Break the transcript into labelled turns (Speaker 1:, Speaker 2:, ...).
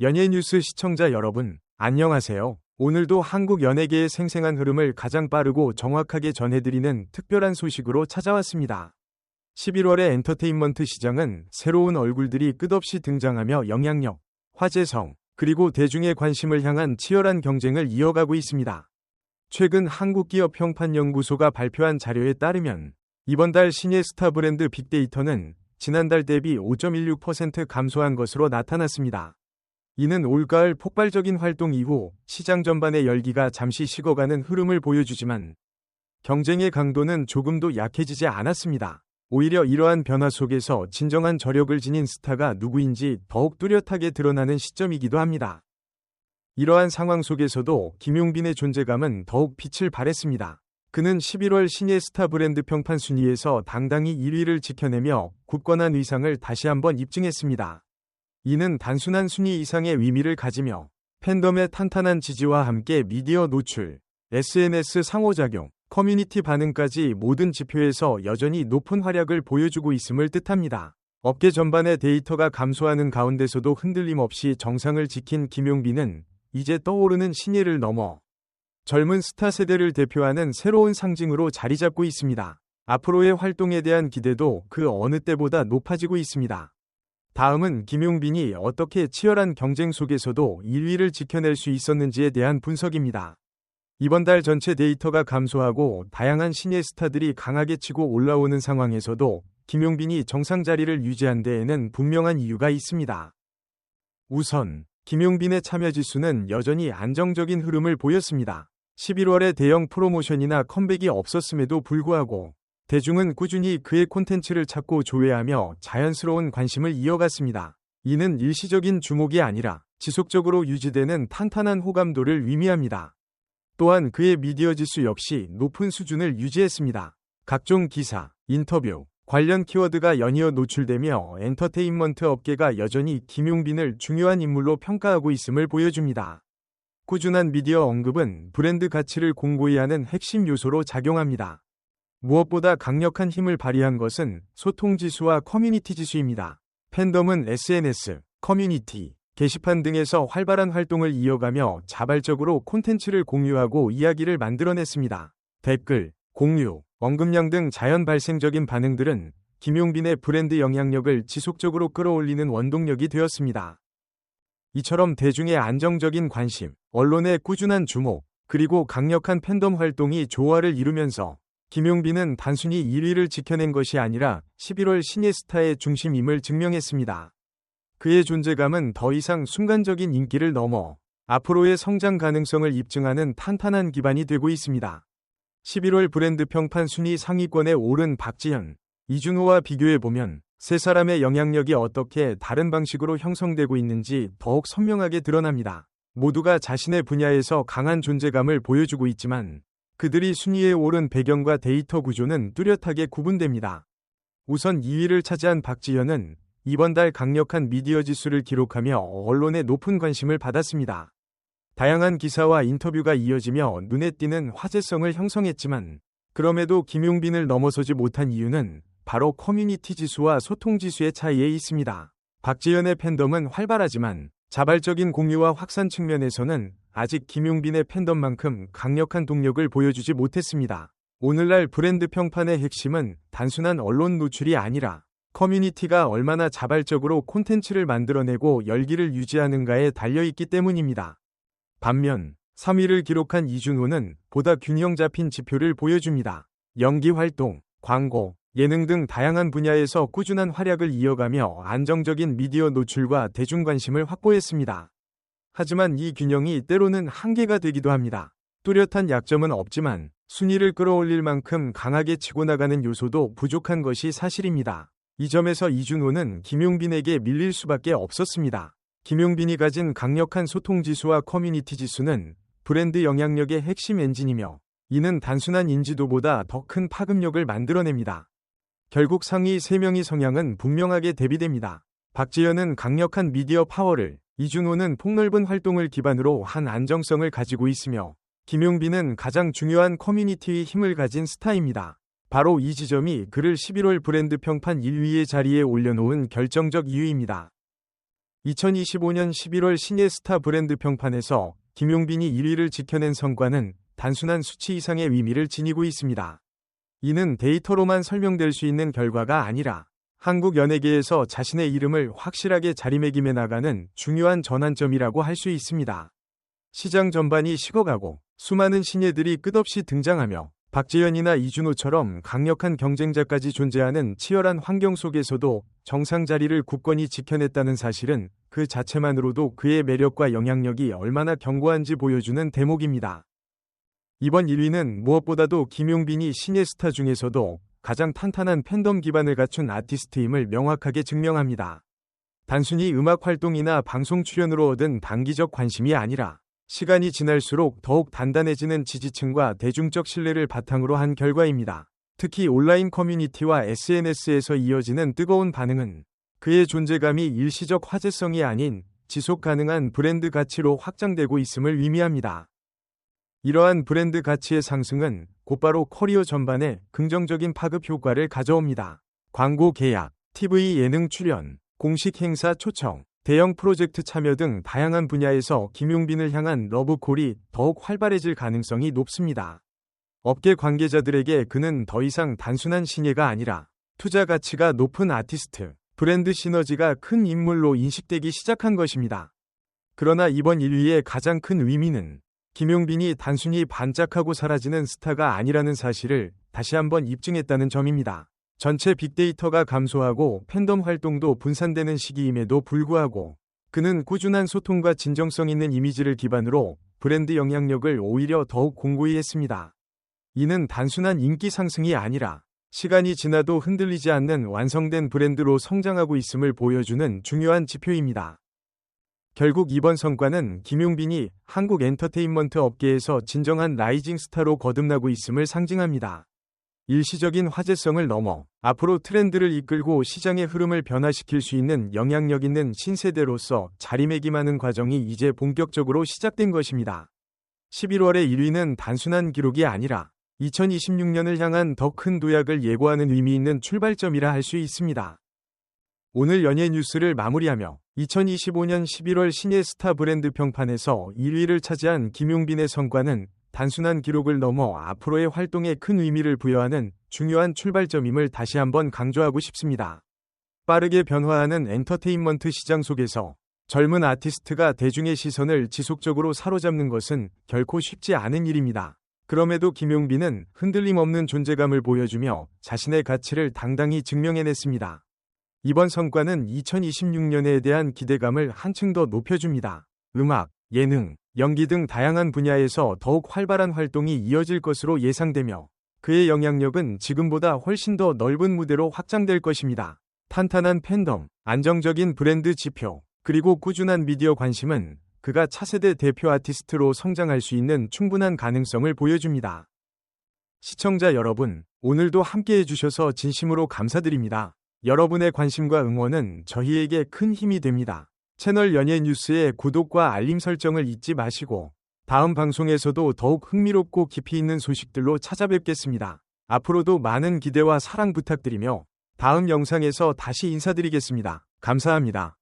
Speaker 1: 연예 뉴스 시청자 여러분, 안녕하세요. 오늘도 한국 연예계의 생생한 흐름을 가장 빠르고 정확하게 전해드리는 특별한 소식으로 찾아왔습니다. 11월의 엔터테인먼트 시장은 새로운 얼굴들이 끝없이 등장하며 영향력, 화제성, 그리고 대중의 관심을 향한 치열한 경쟁을 이어가고 있습니다. 최근 한국기업평판연구소가 발표한 자료에 따르면 이번 달 신예 스타 브랜드 빅데이터는 지난달 대비 5.16% 감소한 것으로 나타났습니다. 이는 올가을 폭발적인 활동 이후 시장 전반의 열기가 잠시 식어가는 흐름을 보여주지만 경쟁의 강도는 조금도 약해지지 않았습니다. 오히려 이러한 변화 속에서 진정한 저력을 지닌 스타가 누구인지 더욱 뚜렷하게 드러나는 시점이기도 합니다. 이러한 상황 속에서도 김용빈의 존재감은 더욱 빛을 발했습니다. 그는 11월 신예 스타 브랜드 평판 순위에서 당당히 1위를 지켜내며 굳건한 위상을 다시 한번 입증했습니다. 이는 단순한 순위 이상의 의미를 가지며 팬덤의 탄탄한 지지와 함께 미디어 노출, SNS 상호작용, 커뮤니티 반응까지 모든 지표에서 여전히 높은 활약을 보여주고 있음을 뜻합니다. 업계 전반의 데이터가 감소하는 가운데서도 흔들림 없이 정상을 지킨 김용빈은 이제 떠오르는 신예를 넘어 젊은 스타 세대를 대표하는 새로운 상징으로 자리 잡고 있습니다. 앞으로의 활동에 대한 기대도 그 어느 때보다 높아지고 있습니다. 다음은 김용빈이 어떻게 치열한 경쟁 속에서도 1위를 지켜낼 수 있었는지에 대한 분석입니다. 이번 달 전체 데이터가 감소하고 다양한 신예 스타들이 강하게 치고 올라오는 상황에서도 김용빈이 정상 자리를 유지한 데에는 분명한 이유가 있습니다. 우선 김용빈의 참여 지수는 여전히 안정적인 흐름을 보였습니다. 11월에 대형 프로모션이나 컴백이 없었음에도 불구하고 대중은 꾸준히 그의 콘텐츠를 찾고 조회하며 자연스러운 관심을 이어갔습니다. 이는 일시적인 주목이 아니라 지속적으로 유지되는 탄탄한 호감도를 의미합니다. 또한 그의 미디어 지수 역시 높은 수준을 유지했습니다. 각종 기사, 인터뷰, 관련 키워드가 연이어 노출되며 엔터테인먼트 업계가 여전히 김용빈을 중요한 인물로 평가하고 있음을 보여줍니다. 꾸준한 미디어 언급은 브랜드 가치를 공고히 하는 핵심 요소로 작용합니다. 무엇보다 강력한 힘을 발휘한 것은 소통 지수와 커뮤니티 지수입니다. 팬덤은 SNS, 커뮤니티, 게시판 등에서 활발한 활동을 이어가며 자발적으로 콘텐츠를 공유하고 이야기를 만들어냈습니다. 댓글, 공유, 언급량 등 자연 발생적인 반응들은 김용빈의 브랜드 영향력을 지속적으로 끌어올리는 원동력이 되었습니다. 이처럼 대중의 안정적인 관심, 언론의 꾸준한 주목, 그리고 강력한 팬덤 활동이 조화를 이루면서 김용빈은 단순히 1위를 지켜낸 것이 아니라 11월 신예 스타의 중심임을 증명했습니다. 그의 존재감은 더 이상 순간적인 인기를 넘어 앞으로의 성장 가능성을 입증하는 탄탄한 기반이 되고 있습니다. 11월 브랜드 평판 순위 상위권에 오른 박지현, 이준호와 비교해보면 세 사람의 영향력이 어떻게 다른 방식으로 형성되고 있는지 더욱 선명하게 드러납니다. 모두가 자신의 분야에서 강한 존재감을 보여주고 있지만 그들이 순위에 오른 배경과 데이터 구조는 뚜렷하게 구분됩니다. 우선 2위를 차지한 박지현은 이번 달 강력한 미디어 지수를 기록하며 언론의 높은 관심을 받았습니다. 다양한 기사와 인터뷰가 이어지며 눈에 띄는 화제성을 형성했지만 그럼에도 김용빈을 넘어서지 못한 이유는 바로 커뮤니티 지수와 소통 지수의 차이에 있습니다. 박지현의 팬덤은 활발하지만 자발적인 공유와 확산 측면에서는 아직 김용빈의 팬덤만큼 강력한 동력을 보여주지 못했습니다. 오늘날 브랜드 평판의 핵심은 단순한 언론 노출이 아니라 커뮤니티가 얼마나 자발적으로 콘텐츠를 만들어내고 열기를 유지하는가에 달려있기 때문입니다. 반면 3위를 기록한 이준호는 보다 균형 잡힌 지표를 보여줍니다. 연기 활동, 광고, 예능 등 다양한 분야에서 꾸준한 활약을 이어가며 안정적인 미디어 노출과 대중 관심을 확보했습니다. 하지만 이 균형이 때로는 한계가 되기도 합니다. 뚜렷한 약점은 없지만 순위를 끌어올릴 만큼 강하게 치고 나가는 요소도 부족한 것이 사실입니다. 이 점에서 이준호는 김용빈에게 밀릴 수밖에 없었습니다. 김용빈이 가진 강력한 소통 지수와 커뮤니티 지수는 브랜드 영향력의 핵심 엔진이며 이는 단순한 인지도보다 더 큰 파급력을 만들어냅니다. 결국 상위 3명의 성향은 분명하게 대비됩니다. 박지현은 강력한 미디어 파워를, 이준호는 폭넓은 활동을 기반으로 한 안정성을 가지고 있으며 김용빈은 가장 중요한 커뮤니티의 힘을 가진 스타입니다. 바로 이 지점이 그를 11월 브랜드 평판 1위의 자리에 올려놓은 결정적 이유입니다. 2025년 11월 신예 스타 브랜드 평판에서 김용빈이 1위를 지켜낸 성과는 단순한 수치 이상의 의미를 지니고 있습니다. 이는 데이터로만 설명될 수 있는 결과가 아니라 한국 연예계에서 자신의 이름을 확실하게 자리매김해 나가는 중요한 전환점이라고 할 수 있습니다. 시장 전반이 식어가고 수많은 신예들이 끝없이 등장하며 박재현이나 이준호처럼 강력한 경쟁자까지 존재하는 치열한 환경 속에서도 정상 자리를 굳건히 지켜냈다는 사실은 그 자체만으로도 그의 매력과 영향력이 얼마나 견고한지 보여주는 대목입니다. 이번 1위는 무엇보다도 김용빈이 신예 스타 중에서도 가장 탄탄한 팬덤 기반을 갖춘 아티스트임을 명확하게 증명합니다. 단순히 음악 활동이나 방송 출연으로 얻은 단기적 관심이 아니라 시간이 지날수록 더욱 단단해지는 지지층과 대중적 신뢰를 바탕으로 한 결과입니다. 특히 온라인 커뮤니티와 SNS에서 이어지는 뜨거운 반응은 그의 존재감이 일시적 화제성이 아닌 지속 가능한 브랜드 가치로 확장되고 있음을 의미합니다. 이러한 브랜드 가치의 상승은 곧바로 커리어 전반에 긍정적인 파급 효과를 가져옵니다. 광고 계약, TV 예능 출연, 공식 행사 초청, 대형 프로젝트 참여 등 다양한 분야에서 김용빈을 향한 러브콜이 더욱 활발해질 가능성이 높습니다. 업계 관계자들에게 그는 더 이상 단순한 신예가 아니라 투자 가치가 높은 아티스트, 브랜드 시너지가 큰 인물로 인식되기 시작한 것입니다. 그러나 이번 1위의 가장 큰 의미는 김용빈이 단순히 반짝하고 사라지는 스타가 아니라는 사실을 다시 한번 입증했다는 점입니다. 전체 빅데이터가 감소하고 팬덤 활동도 분산되는 시기임에도 불구하고 그는 꾸준한 소통과 진정성 있는 이미지를 기반으로 브랜드 영향력을 오히려 더욱 공고히 했습니다. 이는 단순한 인기 상승이 아니라 시간이 지나도 흔들리지 않는 완성된 브랜드로 성장하고 있음을 보여주는 중요한 지표입니다. 결국 이번 성과는 김용빈이 한국 엔터테인먼트 업계에서 진정한 라이징 스타로 거듭나고 있음을 상징합니다. 일시적인 화제성을 넘어 앞으로 트렌드를 이끌고 시장의 흐름을 변화시킬 수 있는 영향력 있는 신세대로서 자리매김하는 과정이 이제 본격적으로 시작된 것입니다. 11월의 1위는 단순한 기록이 아니라 2026년을 향한 더 큰 도약을 예고하는 의미 있는 출발점이라 할 수 있습니다. 오늘 연예 뉴스를 마무리하며 2025년 11월 신예 스타 브랜드 평판에서 1위를 차지한 김용빈의 성과는 단순한 기록을 넘어 앞으로의 활동에 큰 의미를 부여하는 중요한 출발점임을 다시 한번 강조하고 싶습니다. 빠르게 변화하는 엔터테인먼트 시장 속에서 젊은 아티스트가 대중의 시선을 지속적으로 사로잡는 것은 결코 쉽지 않은 일입니다. 그럼에도 김용빈은 흔들림 없는 존재감을 보여주며 자신의 가치를 당당히 증명해냈습니다. 이번 성과는 2026년에 대한 기대감을 한층 더 높여줍니다. 음악, 예능, 연기 등 다양한 분야에서 더욱 활발한 활동이 이어질 것으로 예상되며 그의 영향력은 지금보다 훨씬 더 넓은 무대로 확장될 것입니다. 탄탄한 팬덤, 안정적인 브랜드 지표, 그리고 꾸준한 미디어 관심은 그가 차세대 대표 아티스트로 성장할 수 있는 충분한 가능성을 보여줍니다. 시청자 여러분, 오늘도 함께 해 주셔서 진심으로 감사드립니다. 여러분의 관심과 응원은 저희에게 큰 힘이 됩니다. 채널 연예 뉴스의 구독과 알림 설정을 잊지 마시고 다음 방송에서도 더욱 흥미롭고 깊이 있는 소식들로 찾아뵙겠습니다. 앞으로도 많은 기대와 사랑 부탁드리며 다음 영상에서 다시 인사드리겠습니다. 감사합니다.